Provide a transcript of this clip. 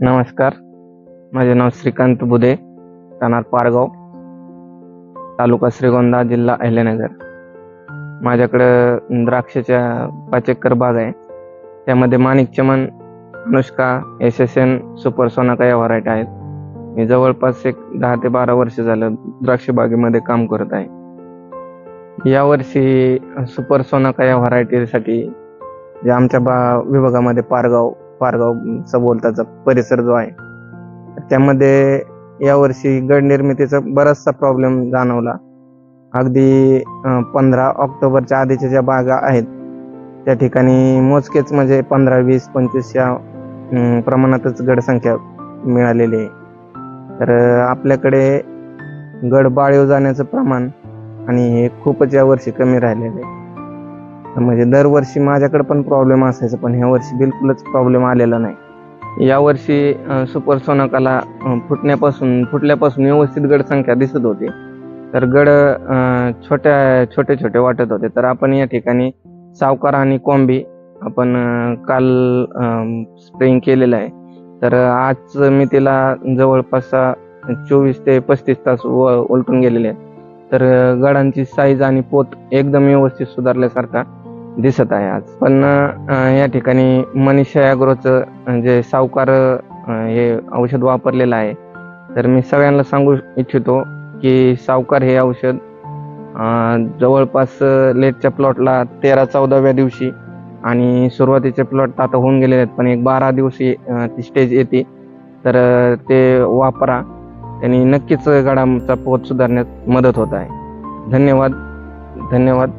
नमस्कार. माझे नाव श्रीकांत बुधे राहणार पारगाव तालुका श्रीगोंदा जिल्हा अहिल्यानगर. माझ्याकडं द्राक्षाच्या पाच एकर बाग आहे. त्यामध्ये Manik Chaman Anushka S S N super Sonaka या व्हरायटी आहेत. मी जवळपास एक दहा ते बारा वर्ष झालं द्राक्ष बागेमध्ये काम करत आहे. यावर्षी सुपर सोनाका या व्हरायटीसाठी जे आमच्या बा विभागामध्ये पारगाव पारगाव सभोवतालचा परिसर जो आहे त्यामध्ये यावर्षी गड निर्मितीचा बराचसा प्रॉब्लेम जाणवला. अगदी पंधरा ऑक्टोबरच्या आधीच्या ज्या बागा आहेत त्या ठिकाणी मोजकेच म्हणजे पंधरा वीस पंचवीस या प्रमाणातच गडसंख्या मिळालेली आहे. तर आपल्याकडे गड बाळीव जाण्याचं प्रमाण आणि हे खूपच यावर्षी कमी राहिलेलं आहे. म्हणजे दरवर्षी माझ्याकडे पण प्रॉब्लेम असायचा पण ह्या वर्षी बिलकुलच प्रॉब्लेम आलेला नाही. यावर्षी सुपर सोनकाला फुटण्यापासून फुटल्यापासून व्यवस्थित गड संख्या दिसत होती. तर गड छोट्या छोटे छोटे वाटत होते. तर आपण या ठिकाणी सावकार आणि कॉम्बी आपण काल स्प्रेंग केलेलं आहे. तर आज मी तिला जवळपास चोवीस ते पस्तीस तास व- उलटून गेलेले आहेत. तर गडांची साईज आणि पोत एकदम व्यवस्थित सुधारल्यासारखा दिसत आहे आज. पण या ठिकाणी मनीषा अॅग्रोचं जे सावकार हे औषध वापरलेलं आहे. तर मी सगळ्यांना सांगू इच्छितो की सावकार हे औषध जवळपास लेटच्या प्लॉटला तेरा चौदाव्या दिवशी आणि सुरुवातीचे प्लॉट आता होऊन गेलेले आहेत पण एक बारा दिवशी ती स्टेज येते. तर ते वापरा. त्यांनी नक्कीच गडाचा पोत सुधारण्यात मदत होत आहे. धन्यवाद. धन्यवाद.